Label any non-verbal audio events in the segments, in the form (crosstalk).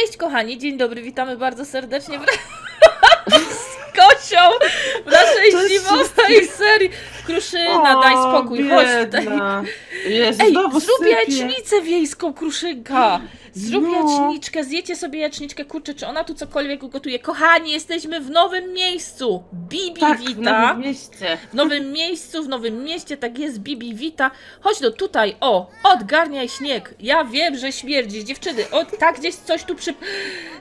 Cześć kochani, dzień dobry, witamy bardzo serdecznie w... (laughs) z Kosią w naszej Cześć zimowej serii. Kruszyna, daj spokój, chodź tutaj. biedna. Jezu, Ej, znowu zrób sypie. jajecznicę wiejską, kruszynka. Zrób No. jajeczniczkę, zjecie sobie jajeczniczkę, kurczę, czy ona tu cokolwiek ugotuje. Kochani, jesteśmy w nowym miejscu. Bibi Tak, w wita. nowym mieście. W nowym (laughs) miejscu, w nowym mieście, tak jest, Bibi wita. Chodź no tutaj, o, odgarniaj śnieg. Ja wiem, że śmierdzi, dziewczyny. O, tak gdzieś coś tu przy...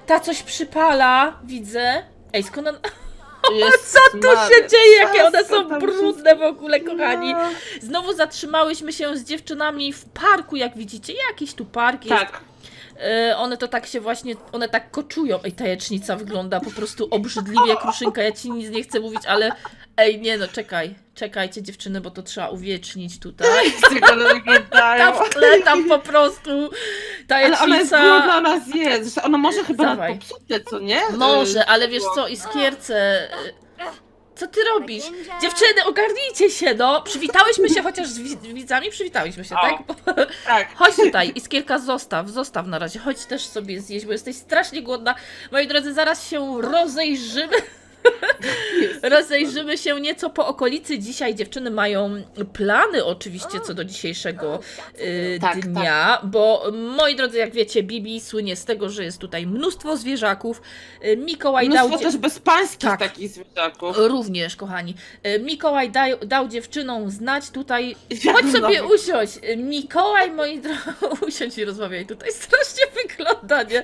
Ta coś przypala, widzę. Ej, skąd on... (laughs) Jezus Co tu się dzieje? Jakie one są brudne w ogóle, kochani. No. Znowu zatrzymałyśmy się z dziewczynami w parku, jak widzicie. Jakiś tu park jest. Tak, one to tak się właśnie, one tak koczują. Ej, ta jajecznica wygląda po prostu obrzydliwie, kruszynka, ja ci nic nie chcę mówić, ale ej, nie no, czekaj, czekajcie dziewczyny, bo to trzeba uwiecznić tutaj. (laughs) Tam w tle, tam po prostu ta Ale ona jest głodna, ona zje. Ona może chyba Dawaj. popsute, co nie? Może, Y, ale wiesz co, iskierce... Co ty robisz? Dziewczyny, ogarnijcie się, no! Przywitałyśmy się chociaż z wi- widzami, przywitałyśmy się, O. tak? Tak. (laughs) Chodź tutaj, Iskierka, zostaw, zostaw na razie. Chodź też sobie zjeść, bo jesteś strasznie głodna. Moi drodzy, zaraz się rozejrzymy. Rozejrzymy się nieco po okolicy. Dzisiaj dziewczyny mają plany oczywiście co do dzisiejszego y, Tak, dnia, bo moi drodzy, jak wiecie, Bibi słynie z tego, że jest tutaj mnóstwo zwierzaków. Y, Mikołaj dał... Mnóstwo dzie- też bezpańskich Tak. takich zwierzaków. Również, kochani. Y, Mikołaj dał, dał dziewczynom znać tutaj. (laughs) Chodź bym sobie usiąść. Y, Mikołaj, moi drodzy, (laughs) usiądź i rozmawiaj tutaj. Strasznie wygląda, nie?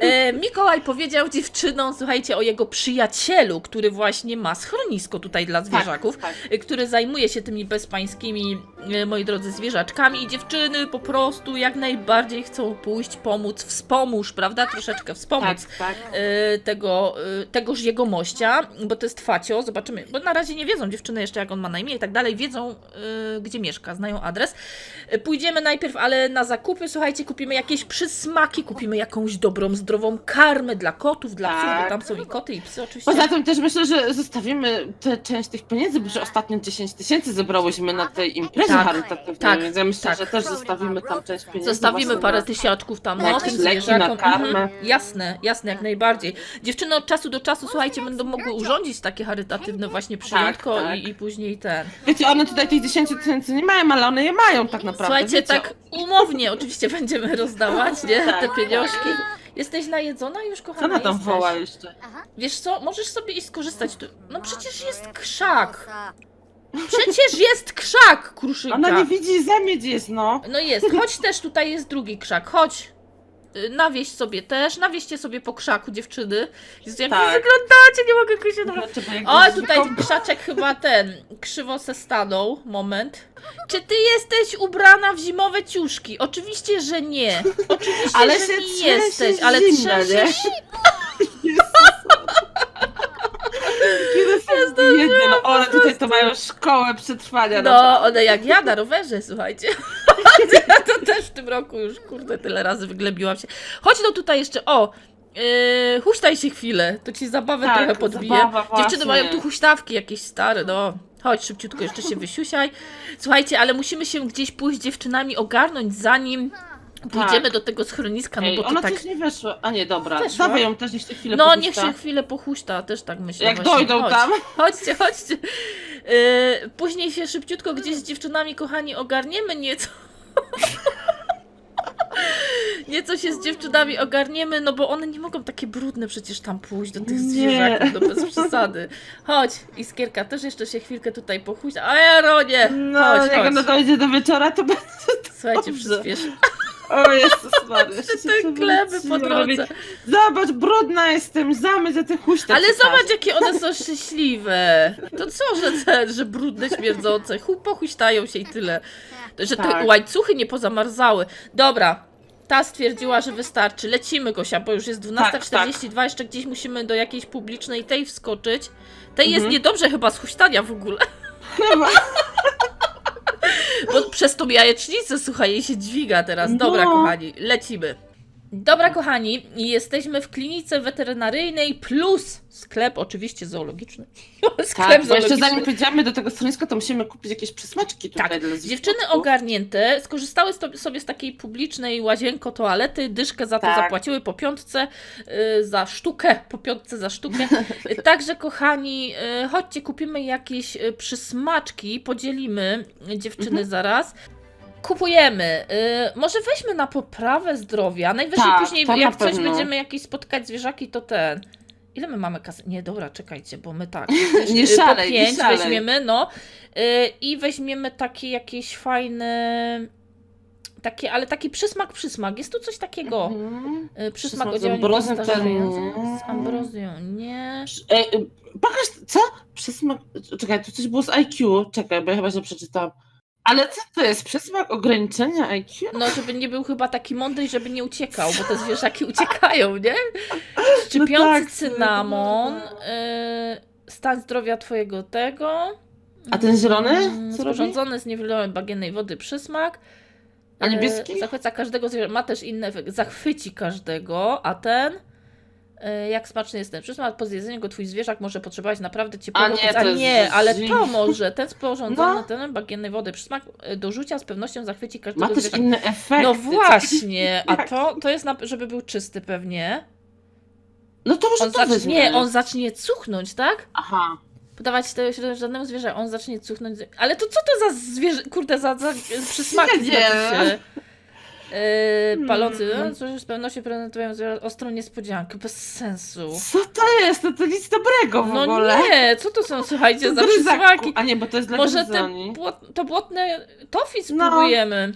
E, Mikołaj powiedział dziewczynom, słuchajcie, o jego przyjacielu, który właśnie ma schronisko tutaj dla zwierzaków, tak. y, który zajmuje się tymi bezpańskimi, moi drodzy, zwierzaczkami i dziewczyny po prostu jak najbardziej chcą pójść, pomóc, wspomóż, prawda? Troszeczkę wspomóc Tak, tak. y, tego, y, tegoż jego mościa, bo to jest Facio, zobaczymy, bo na razie nie wiedzą dziewczyny jeszcze jak on ma na imię i tak dalej, wiedzą gdzie mieszka, znają adres. Pójdziemy najpierw, ale na zakupy, słuchajcie, kupimy jakieś przysmaki, kupimy jakąś dobrą, zdrową karmę dla kotów, dla psów, bo Tak. tam są i koty, i psy oczywiście. Poza tym też myślę, że zostawimy tę część tych pieniędzy, bo że ostatnio 10 tysięcy zebrałyśmy na tej imprezie Tak, charytatywnej, tak, więc ja myślę, tak. że też zostawimy tam część pieniędzy. Zostawimy właśnie parę na- tysiaczków tam, na no, jakieś tym leki, zwierzakom. karmę. Mhm. Jasne, jasne, jak najbardziej. Dziewczyny od czasu do czasu, słuchajcie, będą mogły urządzić takie charytatywne właśnie przyjątko tak. I, i później ten. Wiecie, one tutaj tych 10 tysięcy nie mają, ale one je mają tak naprawdę. Słuchajcie, wiecie. tak umownie oczywiście będziemy rozdawać, nie? Tak, Te tak. pieniążki. Jesteś najedzona już, Co kochana? ona tam jesteś? woła jeszcze? Wiesz co, możesz sobie iść skorzystać. Tu... No przecież jest krzak. Przecież jest krzak, kruszynka. Ona nie widzi zamieć jest, no. No jest, chodź też, tutaj jest drugi krzak, chodź. Y, Nawieź sobie też, nawieźcie sobie po krzaku dziewczyny. Jezu, jak Tak. wy wyglądacie, nie mogę się dobra. O, tutaj krzaczek chyba ten, krzywo se stanął, moment. Czy ty jesteś ubrana w zimowe ciuszki? Oczywiście, że nie. Oczywiście, Ale że się nie jesteś, ale zimna, nie? trzęsiesz. Kiedy są biedne, no one tutaj to mają szkołę przetrwania. No, one jak ja na rowerze, słuchajcie. (laughs) Ja to też w tym roku już, kurde, tyle razy wyglebiłam się. Chodź no tutaj jeszcze, o, yy, huśtaj się chwilę, to ci zabawę Tak, trochę podbiję. zabawa Dziewczyny mają tu huśtawki jakieś stare, no. Chodź szybciutko, jeszcze się wysiusiaj. Słuchajcie, ale musimy się gdzieś pójść dziewczynami ogarnąć, zanim pójdziemy do tego schroniska, no Ej, bo to ona tak... coś nie weszła. A nie, dobra. Weszła. Dawaj ją też jeszcze chwilę No, pochuśta. niech się chwilę pochuśta, też tak myślę. Jak właśnie. dojdą Chodź. tam. Chodźcie, chodźcie. Yy, później się szybciutko gdzieś z dziewczynami, kochani, ogarniemy nieco. (laughs) Nieco się z dziewczynami ogarniemy, no bo one nie mogą takie brudne przecież tam pójść do tych zwierzaków, no bez przesady. Chodź, Iskierka, też jeszcze się chwilkę tutaj pochuść. A ja Ronie, No, chodź, jak chodź. ona dojdzie do wieczora, to (laughs) będzie... Słuchajcie, przyspiesz. O Jezus (laughs) Maria. jeszcze się Te gleby po drodze. Zobacz, brudna jestem, zamyć za te huśte. Ale zobacz, jakie one są (laughs) szczęśliwe. To co, że ten, że brudne, śmierdzące, hu, pochuśtają się i tyle. Że te Tak. łańcuchy nie pozamarzały. Dobra, ta stwierdziła, że wystarczy. Lecimy, Gosia, bo już jest 12.42, jeszcze gdzieś musimy do jakiejś publicznej tej wskoczyć. Tej jest Mhm. niedobrze chyba z huśtania w ogóle, Chyba. bo (laughs) przez tą jajecznicę, słuchaj, jej się dźwiga teraz. Dobra, No. kochani, lecimy. Dobra, kochani, jesteśmy w klinice weterynaryjnej plus sklep oczywiście zoologiczny. (laughs) sklep Tak, bo jeszcze zoologiczny. zanim pójdziemy do tego schroniska, to musimy kupić jakieś przysmaczki tutaj Tak, dla dziewczyny ogarnięte, skorzystały sobie z takiej publicznej łazienko toalety, dyszkę za to Tak. zapłaciły po piątce y, za sztukę, po piątce za sztukę. (laughs) Także kochani, y, chodźcie, kupimy jakieś y, przysmaczki, podzielimy dziewczyny Mhm. zaraz. Kupujemy. Y, może weźmy na poprawę zdrowia. Najwyżej Tak, później, to na jak coś pewno. będziemy jakieś spotkać zwierzaki, to ten. Ile my mamy kasy? Nie, dobra, czekajcie, bo my tak. (laughs) Nie y, szalej, po nie pięć szalej. weźmiemy, no. Y, I weźmiemy takie jakieś fajne. Takie, ale taki przysmak, przysmak. Jest tu coś takiego. Mhm. Y, Przysmak Przysmak z działaniu ambrozją to nie. Z ambrozją, nie. E, e, pokaż, co? Przysmak, czekaj, tu coś było z IQ, czekaj, bo ja chyba źle przeczytałam. Ale co to jest? Przysmak ograniczenia IQ? No, żeby nie był chyba taki mądry, żeby nie uciekał, bo te zwierzaki uciekają, nie? Szczypiący tak, cynamon, no. y, stan zdrowia twojego tego. A ten zielony? Mm, Co robi? Sporządzony z niewielomej bagiennej wody przysmak. A niebieski? E, Zachwyca każdego zwierzęcia. Ma też efekt. Zachwyci każdego, a ten. E, Jak smaczny jest ten przysmak, po zjedzeniu go twój zwierzak może potrzebować naprawdę ciepłego A nie, to jest nie, ale to może. Ten sporządzony No. ten bagiennej wody przysmak e, do rzucia z pewnością zachwyci Ma każdego też zwierzaka. inne efekty. No właśnie, (laughs) a to, to jest, na, żeby był czysty pewnie. No to może On to zacznie, nie, on zacznie cuchnąć, tak? Aha. Podawać do żadnego zwierzę, on zacznie cuchnąć. Ale to co to za zwierzę, kurde, za, za przysmaki Nie się? Yy, palący, Hmm. no, cóż, z pewnością prezentują ostrą niespodziankę, bez sensu. Co to jest? No to nic dobrego w No ogóle. nie, co to są, słuchajcie, To za gryzaku. przysmaki? A nie, bo to jest dla Może te błot, to błotne tofi No. spróbujemy.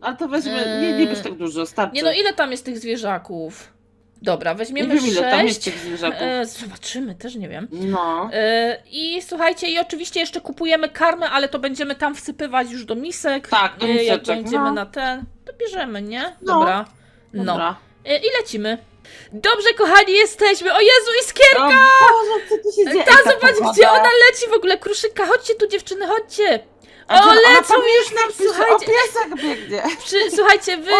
A to weźmy, nie, nie bierz tak dużo, starczy. Nie no, ile tam jest tych zwierzaków? Dobra, nie weźmiemy wiem ile tam jest sześć. tych zwierzaków. E, zobaczymy, też nie wiem. No. E, I słuchajcie, i oczywiście jeszcze kupujemy karmę, ale to będziemy tam wsypywać już do misek. Tak, do E, Jak miseczek, będziemy no. na ten, to bierzemy, nie? No. Dobra. No. Dobra. E, I lecimy. Dobrze, kochani, jesteśmy. O Jezu, iskierka! O Boże, co tu się dzieje? Ta, zobacz, gdzie ona leci w ogóle, kruszynka. Chodźcie tu, dziewczyny, chodźcie. A O, lecą już nam, Pisze, O słuchajcie. piesek biegnie. (laughs) Przy, słuchajcie, wy,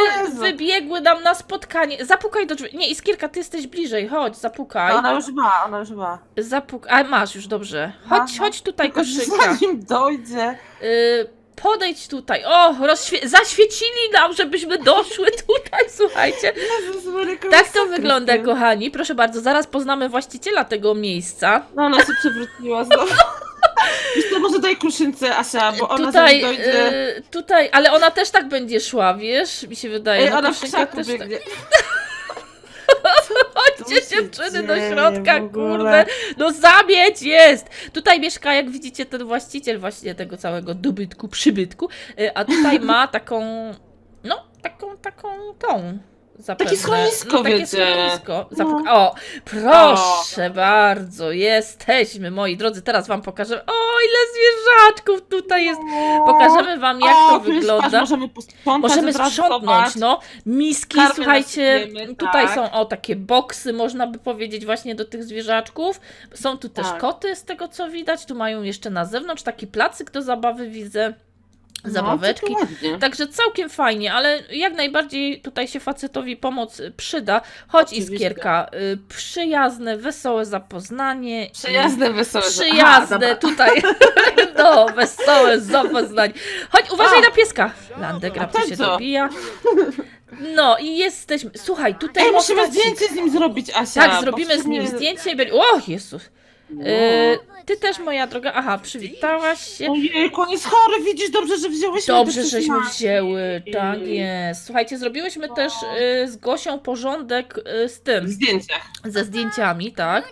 wybiegły nam na spotkanie. Zapukaj do drzwi. Nie, Iskierka, ty jesteś bliżej. Chodź, zapukaj. Ona już ma, ona już ma. Zapuk... A, masz już, dobrze. Chodź, Aha. chodź tutaj, Tylko że koszynka. zanim dojdzie. Y, podejdź tutaj. O, rozświe- zaświecili nam, żebyśmy doszły (laughs) tutaj, słuchajcie. Tak to wygląda, kochani. Proszę bardzo, zaraz poznamy właściciela tego miejsca. No ona się przewróciła znowu. (laughs) Wiesz to może daj kruszynce, Asia, bo ona Tutaj, zanim dojdzie... y, tutaj, ale ona też tak będzie szła, wiesz? Mi się wydaje. Ej, no, ona w krzaku tak. biegnie. (laughs) Chodźcie Co się dziewczyny do dzieje środka, w ogóle? kurde. No zamieć jest! Tutaj mieszka, jak widzicie, ten właściciel właśnie tego całego dobytku, przybytku, y, a tutaj ma taką, no, taką, taką, tą. Zapewne. schronisko, no, takie wiecie. schronisko. No. O, proszę bardzo, jesteśmy, moi drodzy, teraz wam pokażę, o, ile zwierzaczków tutaj jest. Pokażemy wam, jak o, to wygląda. Możemy Możemy sprzątnąć, no. Miski, Karmy słuchajcie, tutaj tak. są o takie boksy, można by powiedzieć, właśnie do tych zwierzaczków. Są tu też Tak. koty, z tego co widać. Tu mają jeszcze na zewnątrz taki placyk do zabawy, widzę. No, Zabaweczki. ładnie. Także całkiem fajnie, ale jak najbardziej tutaj się facetowi pomoc y, przyda. Chodź Oczywiście. Iskierka, y, przyjazne, wesołe zapoznanie. Przyjazne, wesołe. Przyjazne Aha, tutaj. (laughs) No, wesołe zapoznanie. Chodź, uważaj A. na pieska. Landek A raptem się dobija. No i jesteśmy. Słuchaj, tutaj Ej, musimy zdjęcie z nim zrobić, Asia. Tak, zrobimy z nim zdjęcie i będzie. O, Jezus. No. Y, ty też, moja droga. Aha, przywitałaś się. Ojej, on jest chory, widzisz, dobrze, że wzięłyśmy Dobrze, te żeśmy wzięły. Tak jest. Słuchajcie, zrobiłyśmy też y, z Gosią porządek y, z tym, zdjęciach. ze zdjęciami, tak?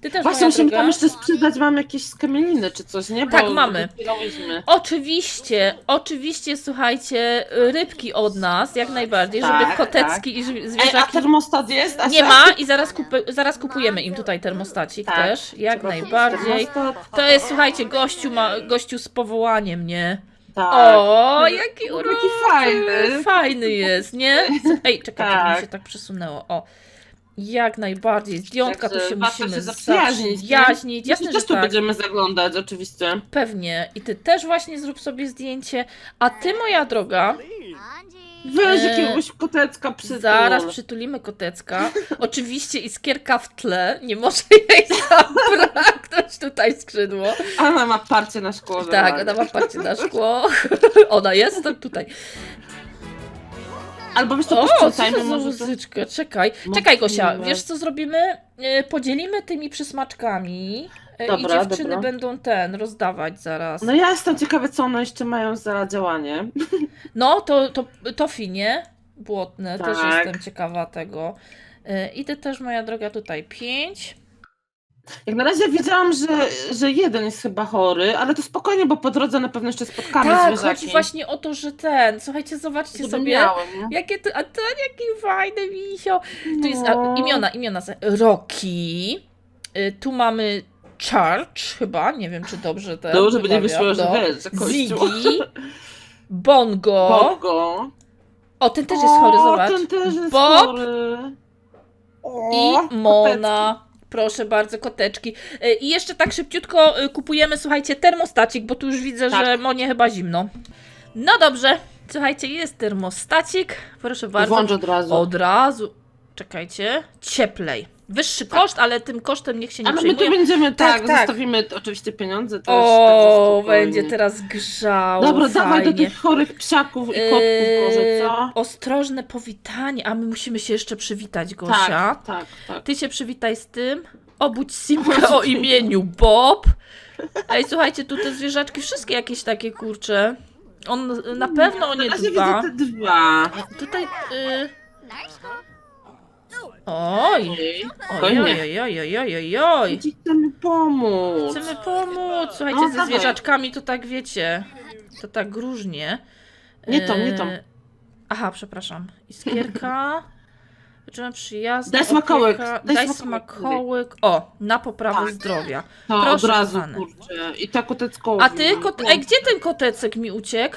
Ty też, Właśnie moja musimy tam jeszcze sprzedać, mam jakieś skamieliny czy coś, nie? Bo Tak, mamy. wypierałyśmy. Oczywiście, oczywiście, słuchajcie, rybki od nas, jak najbardziej, żeby Tak, kotecki i zwi- Ej, a zwierzaki... termostat jest? Asia? Nie ma i zaraz, kupy, zaraz kupujemy im tutaj termostacik Tak, też, jak najbardziej. termostat. To jest, słuchajcie, gościu, ma, gościu z powołaniem, nie? Tak. O, jaki Jaki uroczy! fajny. Fajny jest, nie? Ej, czekajcie, mi Tak. się tak przesunęło, o. Jak najbardziej, zdjątka Także się warto musimy się zaprzyjaźnić, nie? zaprzyjaźnić. My Jasne, też że tu tak. będziemy zaglądać, oczywiście. Pewnie. I ty też właśnie zrób sobie zdjęcie. A ty, moja droga, Weź E, jakiegoś kotecka przytul. Zaraz przytulimy kotecka. (laughs) Oczywiście iskierka w tle. Nie może (laughs) jej zabraknąć tutaj skrzydło. Ona ma parcie na szkło. Tak, ona ma parcie na szkło. (laughs) Ona jest to tutaj. Albo wiesz co, O, co to posprzątajmy za może to... muzyczka? Czekaj. Czekaj, Gosia, wiesz co zrobimy? E, Podzielimy tymi przysmaczkami. e, I Dobra, dziewczyny dobra. będą ten rozdawać zaraz. No ja jestem ciekawa, co one jeszcze mają za działanie. No, to, to, to finie błotne, też Tak. jestem ciekawa tego. E, Idę też, moja droga, tutaj pięć. Jak na razie widziałam, że, że jeden jest chyba chory, ale to spokojnie, bo po drodze na pewno jeszcze spotkamy Tak, zwierzaki. chodzi właśnie o to, że ten, słuchajcie, zobaczcie Żeby sobie, miały, nie? jakie to, a ten jaki fajny misio. Tu jest a, No. imiona, imiona, Rocky, y, tu mamy Church chyba, nie wiem czy dobrze ten To żeby nie wyszło, że no. wiesz, że kościół. Ziggy, (laughs) Bongo, Bongo. o ten też jest chory, O, zobacz, ten też jest Bob chory. O, i Mona. Proszę bardzo, koteczki. Y, I jeszcze tak szybciutko y, kupujemy, słuchajcie, termostacik, bo tu już widzę, Tak. że Monie chyba zimno. No dobrze, słuchajcie, jest termostacik. Proszę bardzo. Włącz od razu. Od razu. Czekajcie. Cieplej. Wyższy koszt, ale tym kosztem niech się nie Ale my tu przejmuje. będziemy, tak, Tak, tak. zostawimy oczywiście pieniądze też. O, będzie teraz grzało. Dobra, dawaj do fajnie. tych chorych psiaków i kotków może, Yy, co? Ostrożne powitanie, a my musimy się jeszcze przywitać, Gosia. Tak, tak, tak. Ty się przywitaj z tym. Obudź Simkę o imieniu Bob. Ej, słuchajcie, tu te zwierzaczki wszystkie jakieś takie kurcze. On na pewno o nie Na razie dba. widzę te dwa. Tutaj. Y... Oj, oj, spokojnie. oj, oj, oj, oj, oj, oj. Ci chcemy pomóc. Chcemy pomóc. Słuchajcie, No, ze dawaj. zwierzaczkami to tak wiecie. To tak różnie. Nie tą, nie tą. E, Aha, przepraszam. Iskierka. (laughs) Zaczynam przyjazny. Daj smakołyk, daj Daj smakołyk. smakołyk. O, na poprawę Tak. zdrowia. To Proszę, od razu, kochany. kurczę. I ta koteckowa. A ty, kot... Ej, gdzie ten kotecek mi uciekł?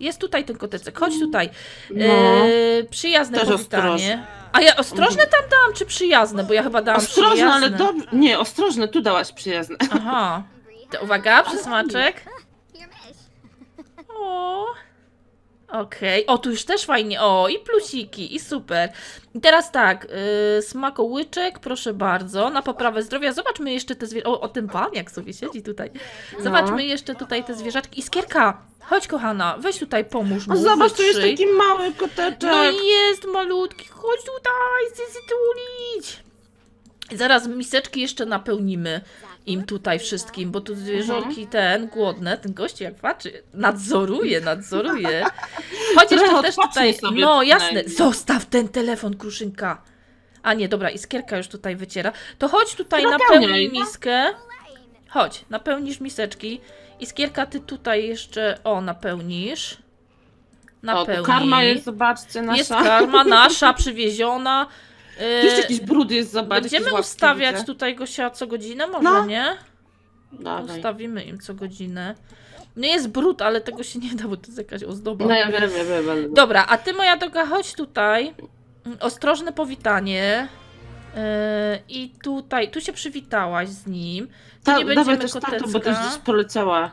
Jest tutaj ten kotecek. Chodź tutaj. No. E, przyjazne Też powitanie. ostrożnie. A ja ostrożne tam dałam, czy przyjazne? Bo ja chyba dałam Ostrożne, przyjazne. ale dobrze. Nie, ostrożne, tu dałaś przyjazne. Aha. To uwaga, przysmaczek. (laughs) O. Okej. O, tu już też fajnie. O, i plusiki, i super. I teraz tak, yy, smakołyczek, proszę bardzo, na poprawę zdrowia. Zobaczmy jeszcze te zwierzaczki. O, o tym pan, jak sobie siedzi tutaj. Zobaczmy No. jeszcze tutaj te zwierzaczki. Iskierka, chodź kochana, weź tutaj, pomóż mu. O, zobacz, tu jest wytrzyj. taki mały koteczek. No i jest malutki, chodź tutaj, chcę się tulić. Zaraz miseczki jeszcze napełnimy im tutaj wszystkim, bo tu zwierzątki Mhm. ten, głodne, ten gościu jak patrzy, nadzoruje, nadzoruje. Chodź jeszcze Trochę też tutaj, no jasne, zostaw ten telefon, kruszynka. A nie, dobra, iskierka już tutaj wyciera. To chodź tutaj, napełnij miskę. Chodź, napełnisz miseczki. Iskierka, ty tutaj jeszcze, o, napełnisz. O, Napełnij. tu karma jest, zobaczcie, nasza. Jest karma (laughs) nasza, przywieziona. Tu jeszcze jakiś brud jest, zobacz. Będziemy jakieś łapki ustawiać tutaj Gosia co godzinę, może No. nie? Dawaj. Ustawimy im co godzinę. Nie jest brud, ale tego się nie da, bo to jest jakaś ozdoba. No ja wiem, wiem, wiem. wiem. Dobra, a ty moja droga, chodź tutaj. Mm, Ostrożne powitanie. Yy, I tutaj, tu się przywitałaś z nim. Ta, nie dawaj będziemy też kotecka. tatą, bo też gdzieś poleciała.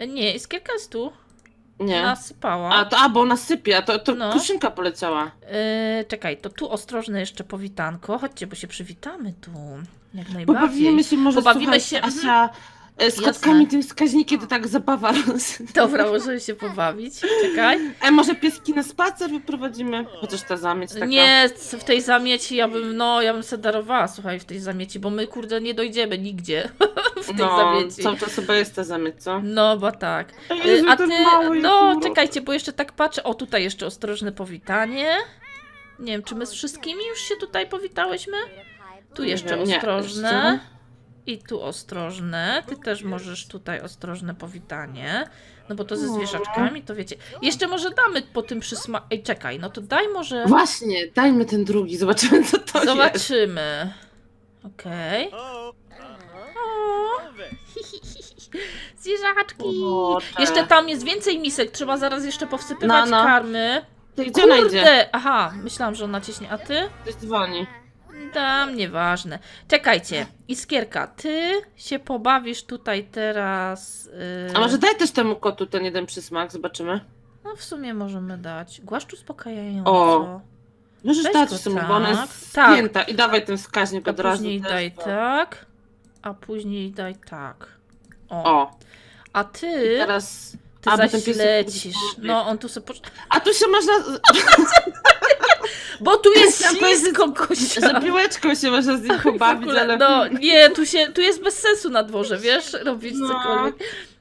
Yy, Nie, iskierka jest tu. Nie. Nasypała. A, to, a, bo ona sypie, a to, to No. kruszynka poleciała. Yy, czekaj, to tu ostrożne jeszcze powitanko. Chodźcie, bo się przywitamy tu. Jak najbardziej. bawimy się może, Pobawimy się, Asia, e, z Jasne. kotkami tym wskaźnikiem to tak zabawa. Dobra, możemy się pobawić. Czekaj. E, może pieski na spacer wyprowadzimy? Chociaż ta zamieć taka. Nie, w tej zamieci ja bym, no, ja bym se darowała, słuchaj, w tej zamieci, bo my, kurde, nie dojdziemy nigdzie (laughs) w tej no, zamieci. cały czas chyba jest ta zamieć, co? No, bo tak. Y, Jezu, A ten ty, mały, no, czekajcie, bo jeszcze tak patrzę. O, tutaj jeszcze ostrożne powitanie. Nie wiem, czy my z wszystkimi już się tutaj powitałyśmy? Tu jeszcze nie, ostrożne. jeszcze. I tu ostrożne. Ty też możesz tutaj ostrożne powitanie. No bo to ze No. zwierzaczkami, to wiecie. Jeszcze może damy po tym przysma... Ej, czekaj, no to daj może... Właśnie, dajmy ten drugi, zobaczymy co to jest. Zobaczymy. Okej. (laughs) Zwierzaczki. Kurczę. Jeszcze tam jest więcej misek, trzeba zaraz jeszcze powsypywać No, no. karmy. To gdzie ona idzie? Kurde! Aha, myślałam, że ona ciśnie. A ty? Ktoś dzwoni. Tam, nieważne. Czekajcie, Iskierka, ty się pobawisz tutaj teraz. Yy... A może daj też temu kotu ten jeden przysmak, zobaczymy. No w sumie możemy dać. Głaszcz uspokajająco. O, Możesz Weź dać sumie, bo ona tak. jest Tak. spięta. I dawaj ten wskaźnik A od razu. później daj tak. A później daj tak. O. O, A i ty, teraz... ty zaś lecisz. No on tu sobie... Posz... A tu się można... (laughs) Bo tu jest powiedzieć, ślisko, kościa. Że piłeczką się można z nim W pobawić, ale... No nie, tu, się, tu jest bez sensu na dworze, wiesz, robić No. cokolwiek.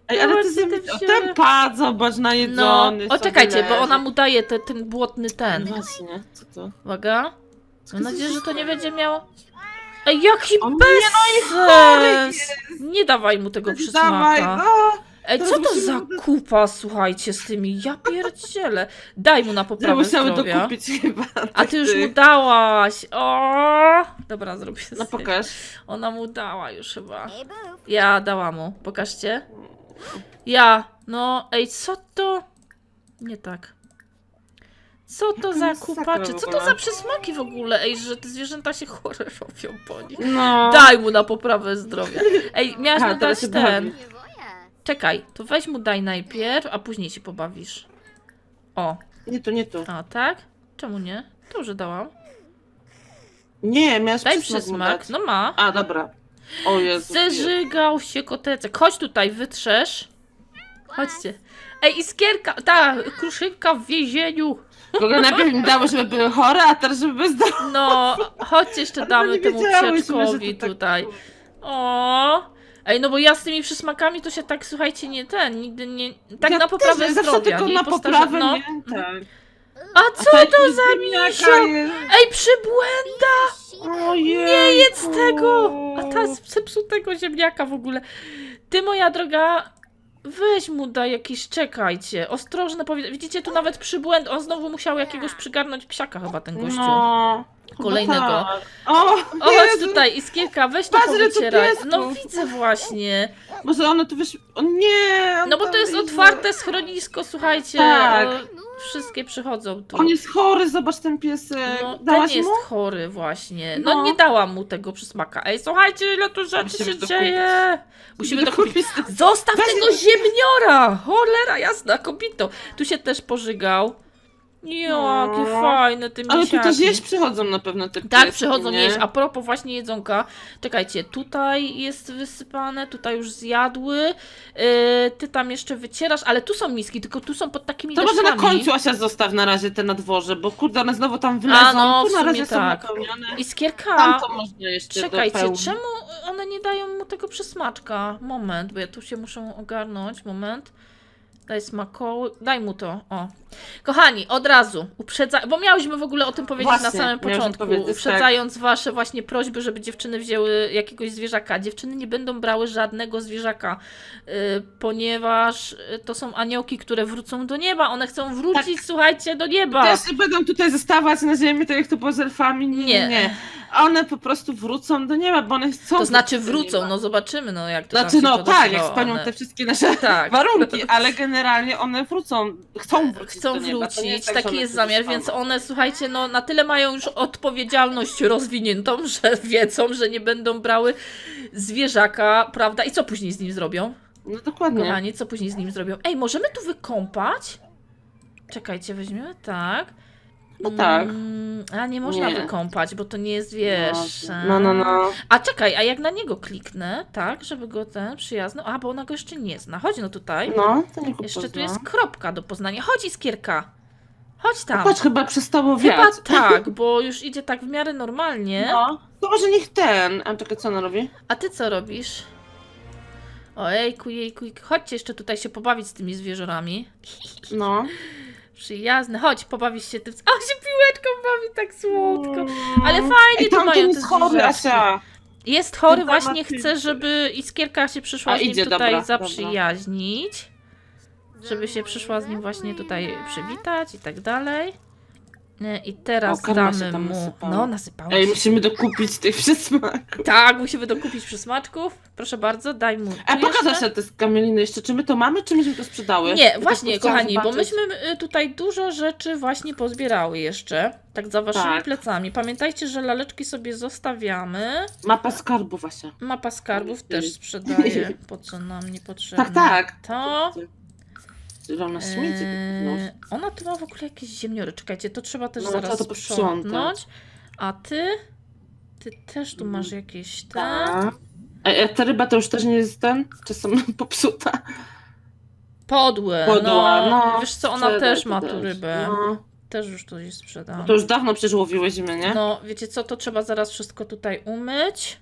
Ej, ale ty sobie... ty O, się- ten pad, zobacz, No, najedzony. o sobie czekajcie, bo leży. ona mu daje te, ten błotny ten. No Właśnie, co to? Uwaga. Mam nadzieję, że to nie będzie miało... Ej, jaki O nie, no i chory bezsens! Nie dawaj mu tego Dawaj, przysmaka. no! Ej, co to za kupa, słuchajcie, z tymi? Ja pierdzielę. Daj mu na Ja poprawę musiały zdrowia. dokupić chyba. A ty już mu dałaś. O! Dobra, zrobię No sobie. pokaż. Ona mu dała już chyba. Ja dałam mu. Pokażcie. Ja. No, ej, co to? Nie tak. Co to Jaka za masakra kupa? Czy w co to ogóle. za przysmaki w ogóle? Ej, że te zwierzęta się chore robią po nich. No. Daj mu na poprawę zdrowia. Ej, miałaś mu teraz dać się ten. bawi. Czekaj, to weź mu daj najpierw, a później się pobawisz. O, Nie tu, nie tu. a tak? Czemu nie? To już dałam. Nie, miałeś Daj przysmak. No ma. A, dobra. O Jezu. Zeżygał się kotecek. Chodź tutaj, wytrzesz. Chodźcie. Ej, iskierka, ta kruszynka w więzieniu. W ogóle najpierw mi dało, żeby były chore, a teraz żeby były zdrowe. No, chodźcie jeszcze damy temu to tak tutaj. O. Ej, no bo ja z tymi przysmakami to się tak, słuchajcie, nie ten, nigdy nie... Tak ja na poprawę też, zawsze zdrowia, tylko nie na poprawę, no. nie? Tak. A A co tak to za misio? Ej, przybłęda! Ojej. Nie jedz tego! A ta z zepsutego ziemniaka w ogóle. Ty, moja droga, weź mu daj jakiś, czekajcie, ostrożne powiedz. Widzicie, tu nawet przybłęd, on znowu musiał jakiegoś przygarnąć psiaka chyba, ten gościu. No. Chyba Kolejnego. Tak. O, O, chodź tutaj, Iskierka, weź to powycieraj. No widzę właśnie. Może one tu wyszły... O nie! No bo to jest otwarte schronisko, słuchajcie. Tak. Wszystkie przychodzą tu. On jest chory, zobacz ten piesek. No, ten Dałaś jest mu? chory właśnie. No, No. nie dałam mu tego przysmaka. Ej, słuchajcie, ile tu rzeczy Musimy się dzieje. Musimy dokupić. dokupić. Zostaw Weź tego ziemniora! Cholera jasna, kobito. Tu się też pożygał. Jo, jakie No. fajne te Ale tu też jeść przychodzą na pewno te Tak, pieski, przychodzą nie? jeść. A propos właśnie jedzonka. Czekajcie, tutaj jest wysypane, tutaj już zjadły. Yy, ty tam jeszcze wycierasz, ale tu są miski, tylko tu są pod takimi To może na deszkami. końcu Asia zostaw na razie te na dworze, bo kurde, one znowu tam wlezą. A, no, tu w na sumie razie są tak. napełnione. I skierka. Tam to można jeszcze Czekajcie, dopełnić. czemu one nie dają mu tego przysmaczka? Moment, bo ja tu się muszę ogarnąć. Moment. Daj smakoły. Daj mu to. O. Kochani, od razu uprzedza, bo miałyśmy w ogóle o tym powiedzieć na Właśnie, samym miałyśmy początku, tak. uprzedzając wasze właśnie prośby, żeby dziewczyny wzięły jakiegoś zwierzaka. Dziewczyny nie będą brały żadnego zwierzaka, y, ponieważ y, to są aniołki, które wrócą do nieba. One chcą wrócić, słuchajcie, do nieba. Też nie będą tutaj zostawać na ziemi, tak jak to było z elfami. Nie, nie. Nie. One po prostu wrócą do nieba, bo one chcą. To znaczy wrócą, no zobaczymy, no jak to Znaczy, no tak, jak spełnią One- te wszystkie nasze Tak. (laughs) warunki, ale generalnie one wrócą, chcą wrócić chcą do nieba. To nie wrócić, tak, że taki one jest tu zamiar, zostaną. więc one, słuchajcie, no na tyle mają już odpowiedzialność rozwiniętą, (laughs) że wiedzą, że nie będą brały zwierzaka, prawda? I co później z nim zrobią? No dokładnie. Kochani, co później z nim zrobią? Ej, możemy tu wykąpać? Czekajcie, weźmiemy tak. No tak. Mm, a nie można Nie. wykąpać, bo to nie jest, wiesz... No, no, no. A czekaj, a jak na niego kliknę, tak, żeby go ten przyjazno... A, bo ona go jeszcze nie zna. Chodź no tutaj. No, to nie Jeszcze tu jest kropka do poznania. Chodź Iskierka. Chodź tam. Patrz, chyba przestało Chyba wiać. tak, (laughs) bo już idzie tak w miarę normalnie. No, to może niech ten. A czekaj, co ona robi? A ty co robisz? Ojejku, jejku, jejku. Chodźcie jeszcze tutaj się pobawić z tymi zwierzorami. No. Przyjazne. Chodź, pobawisz się tym. O, się piłeczką bawi tak słodko. Ale Mm. fajnie Ej, tu tamten mają te jest chory. Asia. Jest chory, właśnie dramatyczny. chce, żeby Iskierka się przyszła A, z nim idzie, tutaj dobra, zaprzyjaźnić. Żeby się przyszła z nim właśnie tutaj przywitać i tak dalej. Nie, I teraz O, karma się damy tam mu. nasypała. No, nasypała Ej, się. musimy dokupić tych przysmaków. Tak, musimy dokupić przysmaczków. Proszę bardzo, daj mu. A tu pokaż jeszcze. się te kamieliny jeszcze, czy my to mamy, czy myśmy to sprzedały? Nie, Bo właśnie, chciałam kochani, bo zobaczyć. myśmy y, tutaj dużo rzeczy właśnie pozbierały jeszcze. Tak za waszymi Tak. plecami. Pamiętajcie, że laleczki sobie zostawiamy. Mapa skarbu właśnie. Mapa skarbów też sprzedaję. (laughs) Po co nam niepotrzebne. Tak, tak. To. Tyle ona śmieci. Eee, ona tu ma w ogóle jakieś ziemniory. Czekajcie, to trzeba też No, zaraz to sprzątnąć. A ty? Ty też tu masz jakieś te... Tak. A, ta ryba to już też nie jest ten? Czasem (laughs) popsuta. Podłe. Podła, no, no. Wiesz co, ona też ma tu rybę. No. Też już to jest sprzedam. To już dawno przecież łowiłyśmy, nie? No, wiecie co, to trzeba zaraz wszystko tutaj umyć.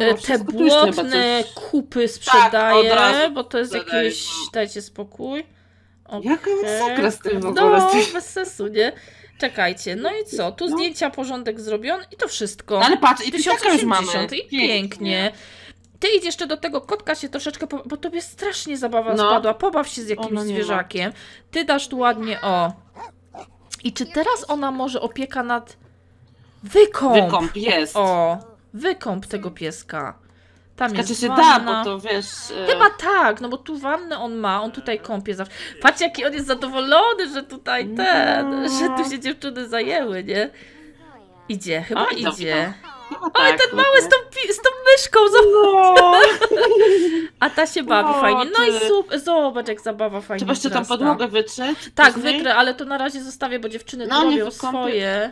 E, Te błotne kupy od sprzedaję, razu bo to jest sprzedaję, jakieś... no. Dajcie spokój. Jaka Okej. masakra z tym w ogóle. No, bez sensu, nie? Czekajcie, no i co? Tu No. zdjęcia, porządek zrobiony i to wszystko. Ale patrz, i tysiaka już mamy. 1080 i pięknie. Ty idź jeszcze do tego kotka się troszeczkę, po... bo tobie strasznie zabawa No. spadła. Pobaw się z jakimś Ona ma. zwierzakiem. Ty dasz tu ładnie, o. I czy teraz ona może opieka nad wykąp? Wykąp jest. O, wykąp tego pieska. Tam Znaczy jest się da, wanna. bo to wiesz... e, Chyba tak, no bo tu wannę on ma, on tutaj kąpie zawsze. Patrz jaki on jest zadowolony, że tutaj ten, No. że tu się dziewczyny zajęły, nie? Idzie, chyba Oj, idzie. chyba Oj, tak, ten mały z tą, pi- z tą myszką, No. a ta się bawi O, fajnie. No i ty. super, zobacz jak zabawa fajnie Trzeba jeszcze tam wzrasta. podłogę wytrzeć. Tak, później. wykrę, ale to na razie zostawię, bo dziewczyny No, tu nie robią wykąpię. swoje.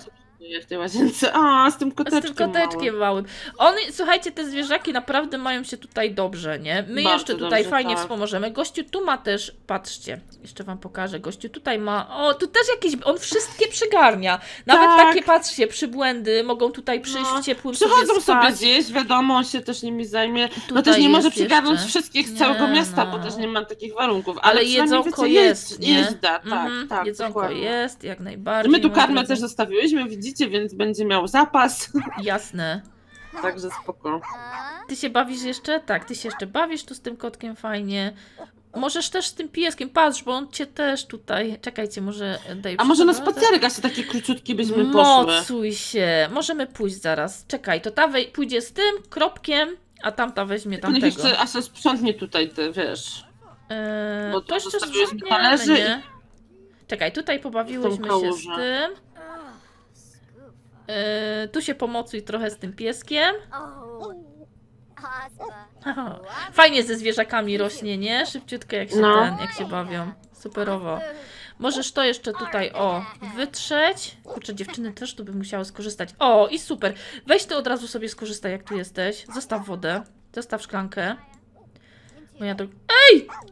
W tej łazience. A, z tym Z koteczkiem tym koteczkiem małym. On, słuchajcie, te zwierzaki naprawdę mają się tutaj dobrze, nie? My Bardzo jeszcze tutaj dobrze, fajnie tak. wspomożemy. Gościu tu ma też, patrzcie, jeszcze wam pokażę. Gościu tutaj ma, o, tu też jakieś, on wszystkie przygarnia. Nawet Tak. takie, patrzcie, przybłędy mogą tutaj przyjść No, w ciepłym Przychodzą sobie sobie zjeść, wiadomo, on się też nimi zajmie. no Tutaj też nie może przygarnąć jeszcze. wszystkich z Nie, całego miasta, no. bo też nie ma takich warunków. Ale, Ale jedzonko wiecie, jest, jeźdź, nie? jeźdź da, tak, Mhm, tak. Jedzonko dokładnie. jest, jak najbardziej. My tu karmę też zostawiłyśmy, widzicie, więc będzie miał zapas. (laughs) Jasne. Także spoko. Ty się bawisz jeszcze? Tak, ty się jeszcze bawisz tu z tym kotkiem fajnie. Możesz też z tym pieskiem, patrz, bo on cię też tutaj. Czekajcie, może daj A może na spacerek, a się takie króciutki byśmy poszły. Mocuj się. Możemy pójść zaraz. Czekaj, to ta wej- pójdzie z tym kropkiem, a tamta weźmie To niech tamtego. jeszcze Asia sprzątnie tutaj te, wiesz. Eee, bo to to jeszcze zostawiłeś sprzątniemy, talerzy i- nie? Czekaj, tutaj pobawiłyśmy Tą się z kałużę. tym. Eee, tu się pomocuj trochę z tym pieskiem. Haha. Fajnie ze zwierzakami rośnie, nie? Szybciutko jak się No. ten, jak się bawią. Superowo. Możesz to jeszcze tutaj, o, wytrzeć. Kurczę, dziewczyny też tu by musiały skorzystać. O, i super. Weź ty od razu sobie skorzystaj, jak tu jesteś. Zostaw wodę. Zostaw szklankę. Moja droga.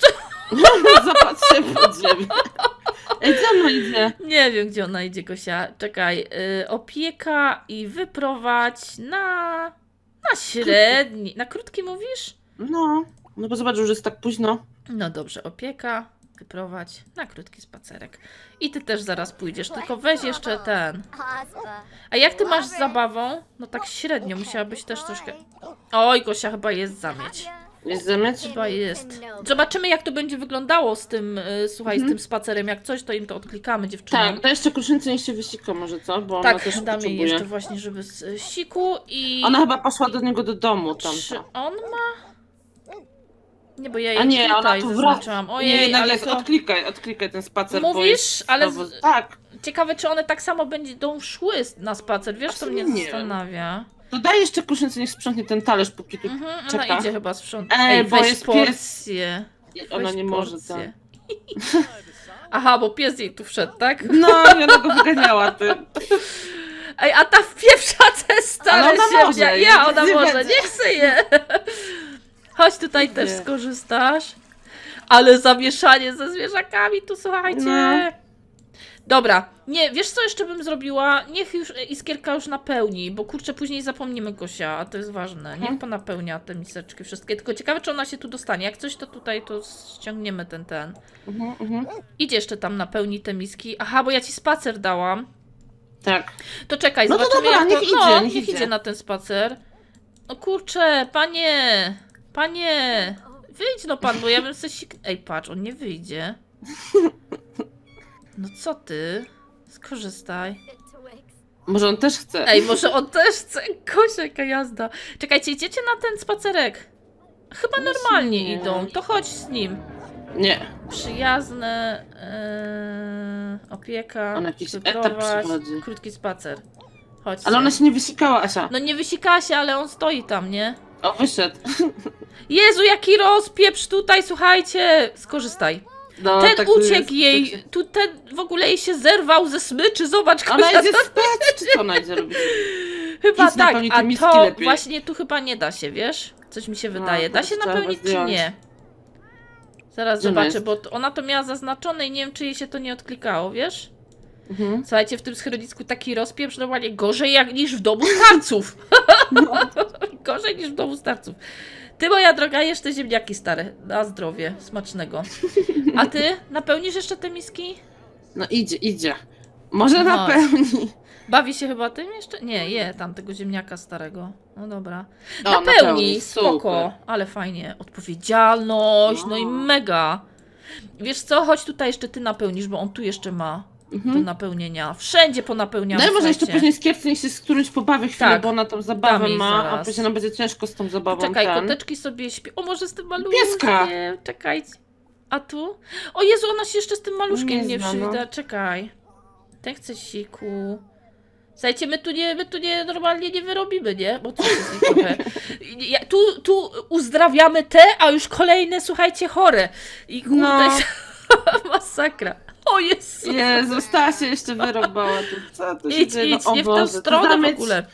Zapatrz się pod ziemię. Ej, gdzie ona idzie? Nie wiem, gdzie ona idzie, Gosia. Czekaj. Y, opieka i wyprowadź na... Na średni. Na krótki mówisz? No, no bo zobacz, już jest tak późno. No dobrze, opieka, wyprowadź na krótki spacerek. I ty też zaraz pójdziesz, tylko weź jeszcze ten. A jak ty masz z zabawą? No tak średnio, musiałabyś też troszkę... Oj, Gosia, chyba jest zamieć. Jest zamieć? Chyba jest. Zobaczymy, jak to będzie wyglądało z tym, y, słuchaj, z Mhm. tym spacerem. Jak coś, to im to odklikamy, dziewczynom. Tak, to jeszcze kruszynce niech się wysika może, co? Bo ona Tak, też damy jej potrzebuje. jeszcze właśnie, żeby z y, siku i... Ona chyba poszła do niego do domu tam. Czy on ma... Nie, bo ja jej A nie, ona tutaj tu wraca. zaznaczyłam. Nie, Ojej, jednak ale to... odklikaj, odklikaj ten spacer. bo Mówisz? jest Ale znowu- Tak, Ciekawe, czy one tak samo będą szły na spacer. Wiesz, co mnie nie wiem. zastanawia. To daj jeszcze kruszynce, niech sprzątnie ten talerz, póki tu Mhm, ona czeka. idzie chyba sprzątać. Ej, Ej, bo weź jest pies. porcję. Ona Weź nie może, porcję. tak. (laughs) Aha, bo pies jej tu wszedł, tak? No, i ona go wyganiała, ty. (laughs) Ej, a ta wpieprza te stare Ale ona ziemnia. może, Ja, ona nie może, będę. nie chcę je. (laughs) Chodź tutaj Nie. też skorzystasz. Ale zamieszanie ze zwierzakami tu, słuchajcie. No. Dobra, nie, wiesz co jeszcze bym zrobiła? Niech już iskierka już napełni, bo kurczę, później zapomnimy Gosia, a to jest ważne. Niech Mhm. ponapełnia te miseczki wszystkie. Tylko ciekawe, czy ona się tu dostanie. Jak coś, to tutaj to ściągniemy ten, ten. Mhm, mhm. Idzie jeszcze tam napełni te miski. Aha, bo ja ci spacer dałam. Tak. To czekaj, No to zobaczymy dobra, jak niech to... idzie, no, niech idzie. na ten spacer. No kurczę, panie, panie, wyjdź no pan, bo ja bym sobie sik... Ej, patrz, on nie wyjdzie. (laughs) No co ty? Skorzystaj. Może on też chce. Ej, może on też chce. Kosia, jaka jazda. Czekajcie, idziecie na ten spacerek. Chyba normalnie nie. idą, to chodź z nim. Nie, Przyjazne, yy, opieka, On jakiś etap przechodzi. krótki spacer. Chodź. ale ona się nie wysikała, Asia. No nie wysikała się, ale on stoi tam, nie? O, wyszedł. (laughs) Jezu, jaki rozpieprz tutaj, słuchajcie! Skorzystaj. No, Ten tak uciekł jej, tu ten w ogóle jej się zerwał ze smyczy, zobacz, Ona Kosia, idzie spać, czy co ona idzie robić? chyba tak, a to lepiej. właśnie tu chyba nie da się, wiesz? Coś mi się wydaje. Da się napełnić czy nie? Zaraz Gdzie ona zobaczę, bo ona to miała zaznaczone i nie wiem, czy jej się to nie odklikało, wiesz? Mhm. Słuchajcie, w tym schronisku taki rozpieprz normalnie gorzej jak niż w domu starców. (laughs) No. gorzej niż w domu starców. Ty, moja droga, jesz te ziemniaki stare. Na zdrowie, smacznego. A ty napełnisz jeszcze te miski? no idzie, idzie. Może Chodź. napełni. Bawi się chyba tym jeszcze? Nie, je tam tego ziemniaka starego. No dobra. O, Napełnij, super. spoko, ale fajnie. Odpowiedzialność, no i No. mega. Wiesz co, chodź tutaj jeszcze ty napełnisz, bo on tu jeszcze ma do Mhm. napełnienia. Wszędzie ponapełniamy, No i może jeszcze słuchajcie. później skiercnie się z którymś pobawię chwilę, Tak. bo ona tą zabawę ma, a zaraz. później nam będzie ciężko z tą zabawą. Czekaj, ten. koteczki sobie śpią. O, może z tym maluszkiem. Pieska. Czekajcie. A tu? O Jezu, ona się jeszcze z tym maluszkiem Nie nie, zna, no. przywita. Czekaj. Ten chce siku. Słuchajcie, my tu nie, my tu nie, normalnie nie wyrobimy, nie? Bo tu jest ich trochę. Ja, tu, tu uzdrawiamy te, a już kolejne, słuchajcie, chore. I kurde, No. (laughs) masakra. O Jezu. Jezu, stała się jeszcze wyrobała. Co tu się Idź, dzieje? idź, no, o nie w Boże, tę stronę w ogóle.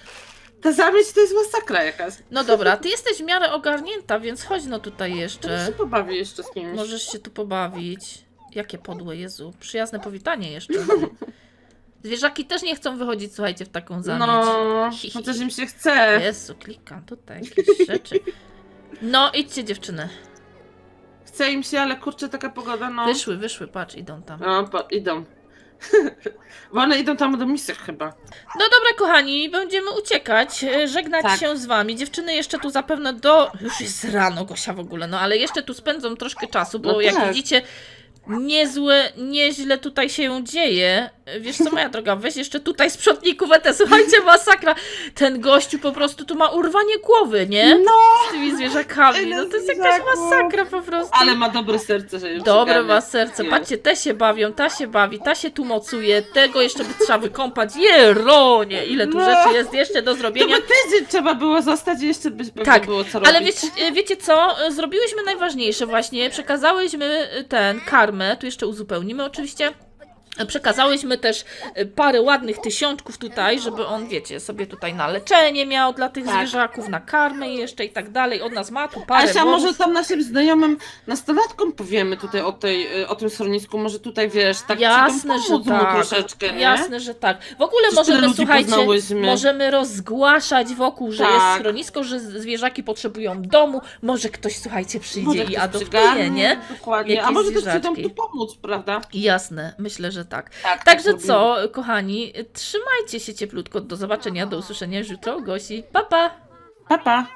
Ta zamieć to jest masakra jakaś. No dobra, ty jesteś w miarę ogarnięta, więc chodź no tutaj To się jeszcze. pobawi jeszcze z kimś. Możesz się tu pobawić. Jakie podłe, Jezu. Przyjazne powitanie jeszcze. (laughs) Zwierzaki też nie chcą wychodzić, słuchajcie, w taką zamieć. No, Hi, hi, chociaż hi. im się chce. Jezu, klikam tutaj jakieś rzeczy. No, idźcie dziewczyny. Chce im się, ale kurczę, taka pogoda, no. Wyszły, wyszły, patrz, idą tam. No, po, idą. (laughs) Bo one idą tam do misek chyba. No dobra, kochani, będziemy uciekać, e, żegnać Tak. się z wami. Dziewczyny jeszcze tu zapewne do... Już jest rano, Gosia w ogóle, no ale jeszcze tu spędzą troszkę czasu, bo No jak tak. widzicie, niezłe, nieźle tutaj się dzieje. Wiesz co, moja droga, weź jeszcze tutaj sprzątników ET, słuchajcie, masakra. Ten gościu po prostu tu ma urwanie głowy, nie? No, Z tymi zwierzakami, Ile no to jest jakaś masakra po prostu. ale ma dobre serce, że już Dobre ma serce. Patrzcie, te się bawią, ta się bawi, ta się tu mocuje, tego jeszcze by trzeba wykąpać. Jeronie, ile tu No. rzeczy jest jeszcze do To zrobienia. by tydzień trzeba było zostać i jeszcze by pewnie Tak, było co robić. Ale wiecie, wiecie co? Zrobiłyśmy najważniejsze właśnie. Przekazałyśmy ten karmę, tu jeszcze uzupełnimy oczywiście. Przekazałyśmy też y, parę ładnych tysiączków tutaj, żeby on, wiecie, sobie tutaj na leczenie miał dla tych Tak. zwierzaków, na karmę jeszcze i tak dalej. Od nas ma tu parę Asia, może tam naszym znajomym nastolatkom powiemy tutaj o, tej, y, o tym schronisku, może tutaj wiesz, tak Jasne, tam że tak. troszeczkę, nie? Jasne, że tak. W ogóle Przecież możemy, słuchajcie, poznałyśmy. możemy rozgłaszać wokół, że Tak. jest schronisko, że zwierzaki potrzebują domu. Może ktoś, słuchajcie, przyjdzie Może i adoptuje, nie? Dokładnie, a może też przyjdą zwierzaczki. tu pomóc, prawda? Jasne, myślę, że tak. Tak, Także robimy. co, kochani, trzymajcie się cieplutko. Do zobaczenia, do usłyszenia już jutro. Gosi, pa pa! Pa, pa.